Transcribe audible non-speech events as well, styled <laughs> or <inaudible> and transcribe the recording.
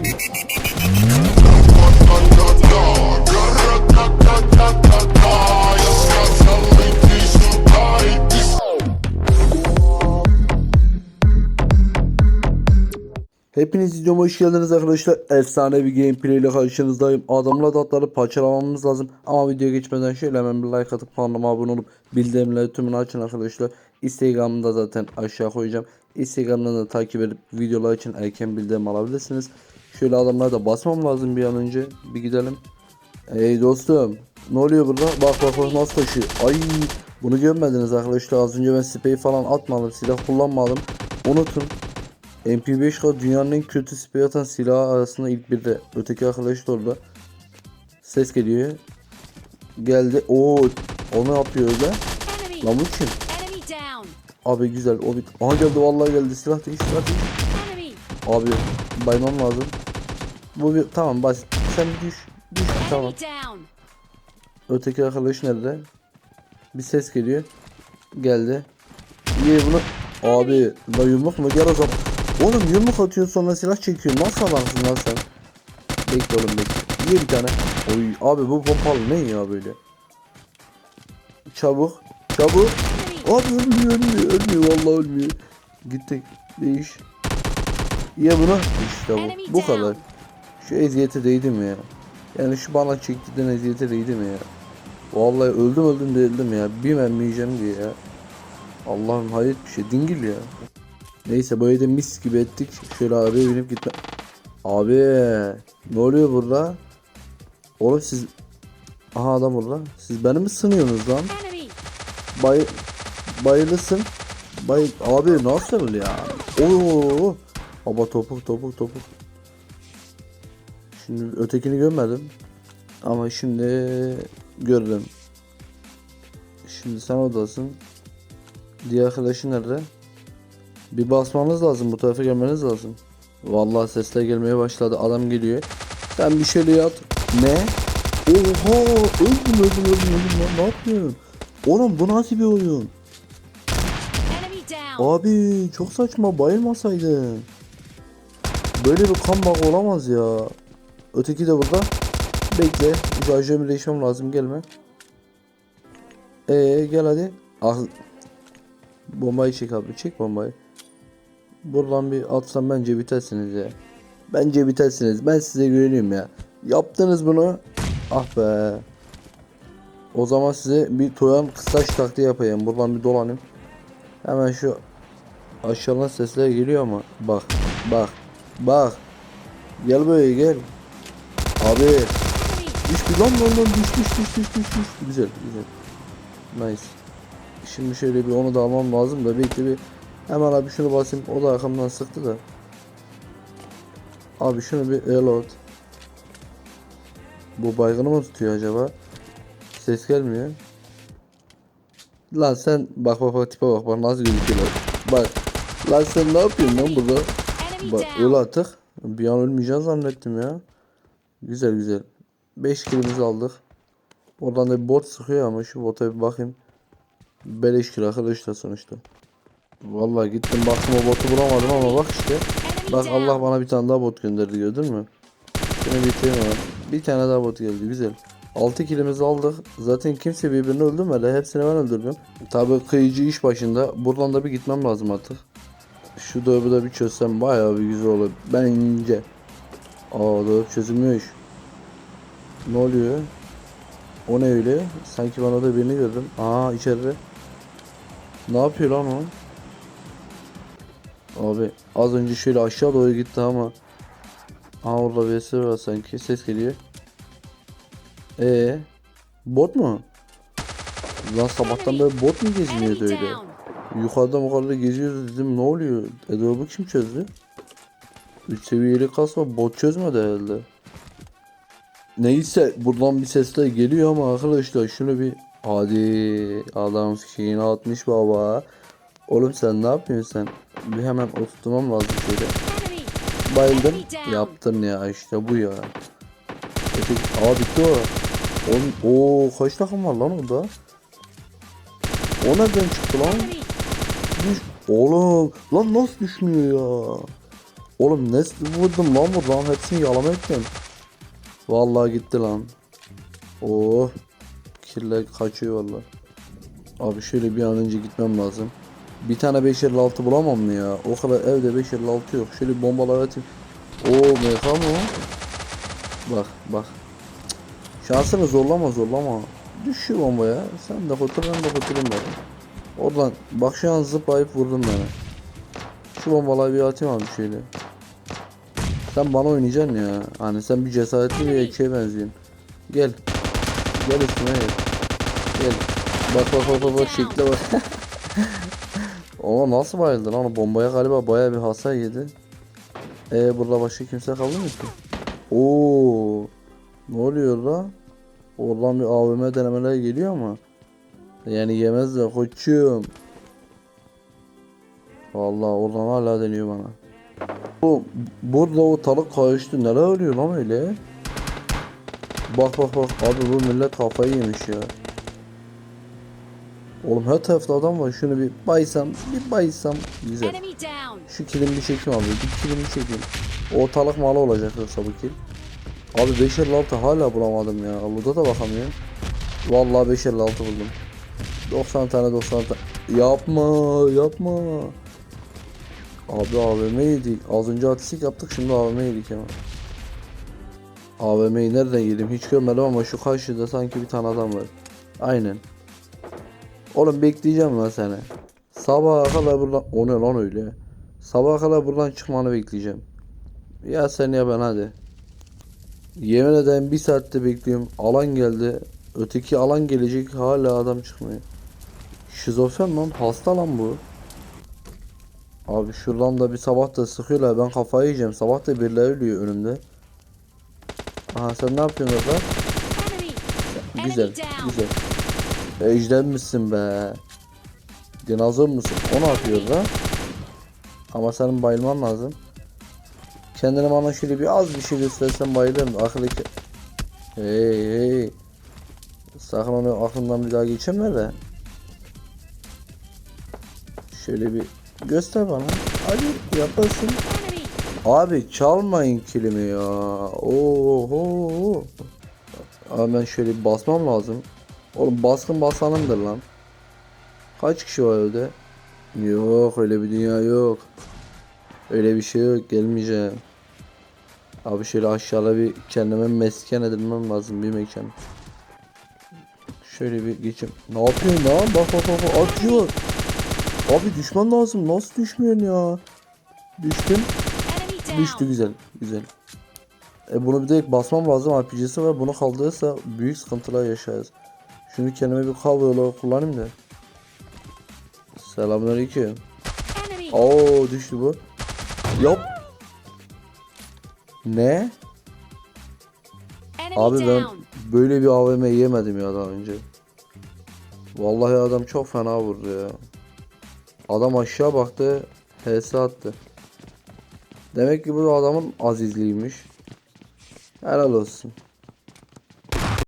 down. Hepiniz videoma hoş geldiniz arkadaşlar. Efsane bir gameplay ile karşınızdayım. Adamla datları parçalamamız lazım. Ama videoya geçmeden şöyle hemen bir like atıp kanalıma abone olup bildirimleri tümünü açın arkadaşlar. Instagram'ı da zaten aşağı koyacağım. Instagram'dan da takip edip videolar için erken bildirim alabilirsiniz. Şöyle adamlara da basmam lazım bir an önce. Bir gidelim. Ey dostum. Ne oluyor burada? Bak bak bak nasıl taşıyor. Ay bunu görmediniz arkadaşlar. Az önce ben sprey falan atmadım. Silah kullanmadım. Unutun. MP5K dünyanın en kötü sprey atan silahı arasında ilk birde. Öteki arkadaş da orada. Ses geliyor. Geldi. Oo, o ne yapıyor öyle? Lan bu kim? Abi güzel. O bit. Aha geldi vallahi geldi. Silah değil, silah. Enemy. Abi baymam lazım. Bu bir tamam basit. Sen düş. Düş tamam. Öteki arkadaş nerede? Bir ses geliyor. Geldi. Ye bunu. Abi la yumruk mu? Gel o zaman. Oğlum yumruk atıyor sonra silah çekiyor. Nasıl adamsın lan sen? Bekle oğlum bekle. Ye bir tane. Oy abi bu pompalı ne ya böyle? Çabuk. Çabuk. Abi ölmüyor ölmüyor ölmüyor vallahi ölmüyor. Gittik. Değiş. Ye bunu. İşte bu. Bu kadar. Şu eziyete değdi mi ya? Yani şu bana çektiğinden eziyete değdi mi ya? Vallahi öldüm öldüm değildim ya. Bir mermi diye ya. Allah'ım hayret bir şey. Dingil ya. Neyse böyle de mis gibi ettik. Şöyle arabaya binip gitme. Abi ne oluyor burada? Oğlum siz... Aha adam burada. Siz beni mi sınıyorsunuz lan? Bay... Bayılısın. Bay... Abi nasıl ya? Oo. Baba topuk topuk topuk. Şimdi ötekini görmedim. Ama şimdi gördüm. Şimdi sen oradasın. Diğer arkadaşın nerede? Bir basmanız lazım. Bu tarafa gelmeniz lazım. Vallahi sesler gelmeye başladı. Adam geliyor. Sen bir şöyle yat. Ne? Oha! Öldüm öldüm öldüm öldüm lan. Ne yapıyorsun? Oğlum bu nasıl bir oyun? Abi çok saçma bayılmasaydın. Böyle bir comeback olamaz ya. Öteki de burada. Bekle. Şarjörümü değişmem lazım gelme. Ee gel hadi. Ah. Bombayı çek abi çek bombayı. Buradan bir atsam bence bitersiniz ya. Bence bitersiniz. Ben size güveniyorum ya. Yaptınız bunu. Ah be. O zaman size bir toyan kısaç taktiği yapayım. Buradan bir dolanayım. Hemen şu aşağıdan sesler geliyor ama bak bak bak gel böyle gel abi düştü lan lan lan düş düş düş düş düş düş güzel güzel nice şimdi şöyle bir onu da almam lazım da bekle bir hemen abi şunu basayım o da arkamdan sıktı da abi şunu bir reload bu baygını mı tutuyor acaba ses gelmiyor Lan sen bak bak bak tipe bak bak nasıl gözüküyorlar. Bak. Lan sen ne yapıyorsun lan burada? Bak öl artık. Bir an ölmeyeceğiz zannettim ya. Güzel güzel. 5 kilimizi aldık. Oradan da bir bot sıkıyor ama şu bota bir bakayım. Beleş kill arkadaşlar sonuçta. Vallahi gittim baktım o botu bulamadım ama bak işte. Bak. Allah bana bir tane daha bot gönderdi gördün mü? Şunu bitireyim hemen. Bir tane daha bot geldi güzel. 6 kilimizi aldık. Zaten kimse birbirini öldürmedi. Hepsini ben öldürdüm. Tabi kıyıcı iş başında. Buradan da bir gitmem lazım artık. Şu dolabı da bir çözsem bayağı bir güzel olur. Bence. Aa dolap çözülmüş. Ne oluyor? O ne öyle? Sanki bana da birini gördüm. Aa içeride. Ne yapıyor lan o? Abi az önce şöyle aşağı doğru gitti ama Aa orada birisi var sanki ses geliyor. Ee, bot mu? Lan sabahtan beri bot mu geziniyordu öyle? Yukarıda yukarıda geziyoruz dedim ne oluyor? Edward'ı kim çözdü? 3 seviyeli kasma bot çözmedi herhalde. Neyse buradan bir sesler geliyor ama arkadaşlar şunu bir Hadi adam şeyini atmış baba. Oğlum sen ne yapıyorsun sen? Bir hemen oturtmam lazım şöyle. Bayıldım. Yaptın ya işte bu ya. Öteki... Aa bitti o. Oğlum, oo kaç takım var lan orada? O nereden çıktı lan? Düş. Oğlum lan nasıl düşmüyor ya? Oğlum ne vurdum lan buradan hepsini yalama ettim. Vallahi gitti lan. Oh. Kirler kaçıyor vallahi. Abi şöyle bir an önce gitmem lazım. Bir tane 556 bulamam mı ya? O kadar evde 556 yok. Şöyle bombalar atayım. Oo MK mı o? Bak bak. Şansını zorlama zorlama. Düş şu bombaya. Sen de kurtul ben de kurtulayım bari. Oradan bak şu an zıplayıp vurdun beni. Şu bombaları bir atayım abi şöyle. Sen bana oynayacaksın ya. Hani sen bir cesaretli bir erkeğe benziyorsun. Gel. Gel üstüme gel. Gel. Bak bak bak bak, bak şekle bak. <laughs> Ama nasıl bayıldı lan o bombaya galiba baya bir hasar yedi. E burada başka kimse kaldı mı ki? Oo. Ne oluyor la? Oradan bir AVM denemeler geliyor ama. Yani yemezler koçum. Vallahi oradan hala deniyor bana. Bu burada ortalık karıştı. Neler oluyor lan öyle? Bak bak bak abi bu millet kafayı yemiş ya. Oğlum her tarafta adam var. Şunu bir baysam, bir baysam güzel. Şu kilimi bir çekeyim abi. Bir kilimi çekeyim. Ortalık malı olacak yoksa bu kill. Abi 556 hala bulamadım ya. Burada da bakamıyorum. Vallahi 556 buldum. 90 tane 90 tane. Yapma yapma. Abi AVM yedik. Az önce artistik yaptık şimdi AVM yedik ama. AVM'yi nereden yedim hiç görmedim ama şu karşıda sanki bir tane adam var. Aynen. Oğlum bekleyeceğim lan seni. Sabaha kadar buradan... O ne lan öyle? Sabaha kadar buradan çıkmanı bekleyeceğim. Ya sen ya ben hadi. Yemin ederim bir saatte bekliyorum. Alan geldi. Öteki alan gelecek hala adam çıkmıyor. Şizofren lan hasta lan bu. Abi şuradan da bir sabah da sıkıyorlar ben kafayı yiyeceğim. Sabah da birileri ölüyor önümde. Aha sen ne yapıyorsun orada? Güzel, güzel. Ejder misin be? Dinozor musun? O ne yapıyor da? Ama senin bayılman lazım. Kendine bana şöyle bir az bir şey göstersen bayılırım. Akıldaki... Hey hey. Sakın onu aklından bir daha geçirme de. Şöyle bir göster bana. Hadi yaparsın. Enemy. Abi çalmayın kilimi ya. Oho. Abi ben şöyle bir basmam lazım. Oğlum baskın basanımdır lan. Kaç kişi var evde? Yok öyle bir dünya yok. Öyle bir şey yok gelmeyeceğim. Abi şöyle aşağıda bir kendime mesken edinmem lazım bir mekan. Şöyle bir geçeyim. Ne yapıyorsun lan? Bak bak bak atıyor. Abi düşman lazım. Nasıl düşmüyorsun ya? Düştüm. Düştü güzel güzel. E bunu bir de basmam lazım RPG'si var. Bunu kaldırırsa büyük sıkıntılar yaşarız. Şunu kendime bir kablo olarak kullanayım da. Selamünaleyküm. Oo düştü bu. Yap. Ne? Abi ben böyle bir AVM yemedim ya daha önce. Vallahi adam çok fena vurdu ya. Adam aşağı baktı, HS attı. Demek ki bu adamın azizliğiymiş. Helal olsun.